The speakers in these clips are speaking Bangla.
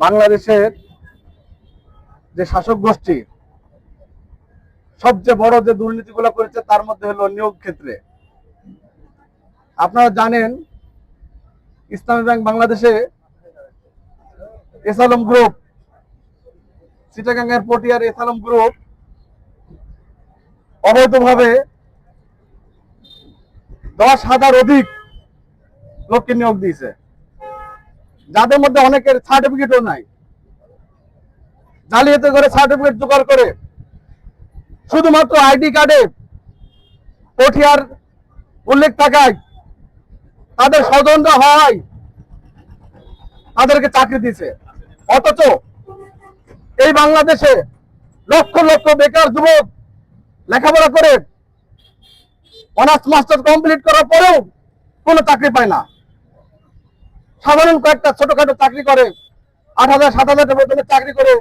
বাংলাদেশের যে শাসক গোষ্ঠী, সবচেয়ে বড় যে দুর্নীতিগুলো করেছে তার মধ্যে হলো নিয়োগ ক্ষেত্রে। আপনারা জানেন, ইসলামী ব্যাংক বাংলাদেশে এসালম গ্রুপ চিটাগাঙ্গের পটিয়ার এসালম গ্রুপ অবৈধভাবে দশ হাজার অধিক লোককে নিয়োগ দিয়েছে। যাদের মধ্যে অনেকের সার্টিফিকেটও নাই। জালিয়াতি করে সার্টিফিকেট জোগাড় করে শুধুমাত্র আইডি কার্ডে পটিয়ার উল্লেখ থাকায় তাদের স্বজনরা হয় তাদেরকে চাকরি দিছে অথচ এই বাংলাদেশে লক্ষ লক্ষ বেকার যুবক লেখাপড়া করে অনার্স মাস্টার কমপ্লিট করার পরেও কোনো চাকরি পায় না। সাধারণ কয়েকটা ছোটখাটো চাকরি করে, আট হাজার, সাত হাজার বেতনের চাকরি করে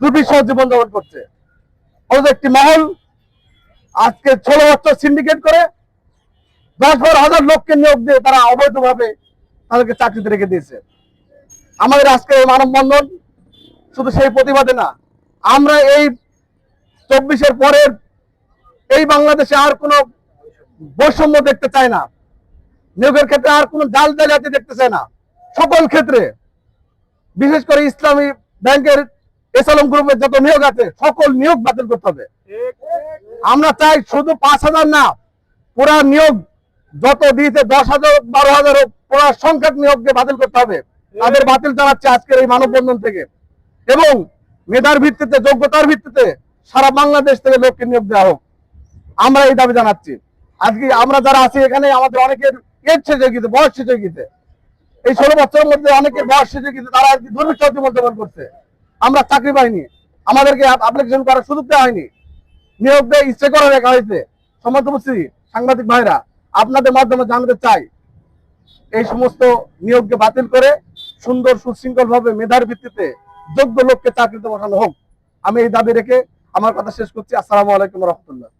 দুর্বিষহ জীবন যাপন করছে। অথচ একটি মহল, আজকে ষোলো বছর সিন্ডিকেট করে দশ বারো হাজার লোককে নিয়োগ দিয়ে তারা অবৈধভাবে তাদেরকে চাকরিতে রেখে দিয়েছে। আমাদের আজকে এই মানববন্ধন শুধু সেই প্রতিবাদে না, আমরা এই চব্বিশের পরের এই বাংলাদেশে আর কোনো বৈষম্য দেখতে চাই না। নিয়োগের ক্ষেত্রে আর কোনো জাল জালিয়াতি দেখতে চায় না। সকল ক্ষেত্রে, বিশেষ করে ইসলামী ব্যাংকের এসালম গ্রুপের যত নিয়োগ আছে, সকল নিয়োগ বাতিল করতে হবে। আমরা চাই শুধু পাঁচ হাজার না, পুরা নিয়োগ যত দিয়েছে, দশ হাজার, বারো হাজার পুরা সংখ্যক নিয়োগকে বাতিল করতে হবে। তাদের বাতিল জানাচ্ছে আজকের এই মানববন্ধন থেকে। এবং মেধার ভিত্তিতে, যোগ্যতার ভিত্তিতে সারা বাংলাদেশ থেকে লোককে নিয়োগ দেওয়া হোক। আমরা এই দাবি জানাচ্ছি। আজকে আমরা যারা আছি এখানে, আমাদের অনেকের শেষ গেছে বয়স গেছে এই ষোলো বছরের মধ্যে অনেকের বয়স গেছে তারা আজকে দুর্বিষহ জীবনযাপন করছে। আমরা চাকরি পাইনি, আমাদেরকে অ্যাপ্লিকেশন করার সুযোগ দেওয়া হয়নি। নিয়োগ দিয়ে ইচ্ছে করে রেখা হয়েছে সমাজ উপস্থিতি, সাংবাদিক ভাইরা, আপনাদের মাধ্যমে জানাতে চাই, এই সমস্ত নিয়োগকে বাতিল করে সুন্দর সুশৃঙ্খল ভাবে মেধার ভিত্তিতে যোগ্য লোককে চাকরিতে বসানো হোক। আমি এই দাবি রেখে আমার কথা শেষ করছি। আসসালামু আলাইকুম রহমতুল্লাহ।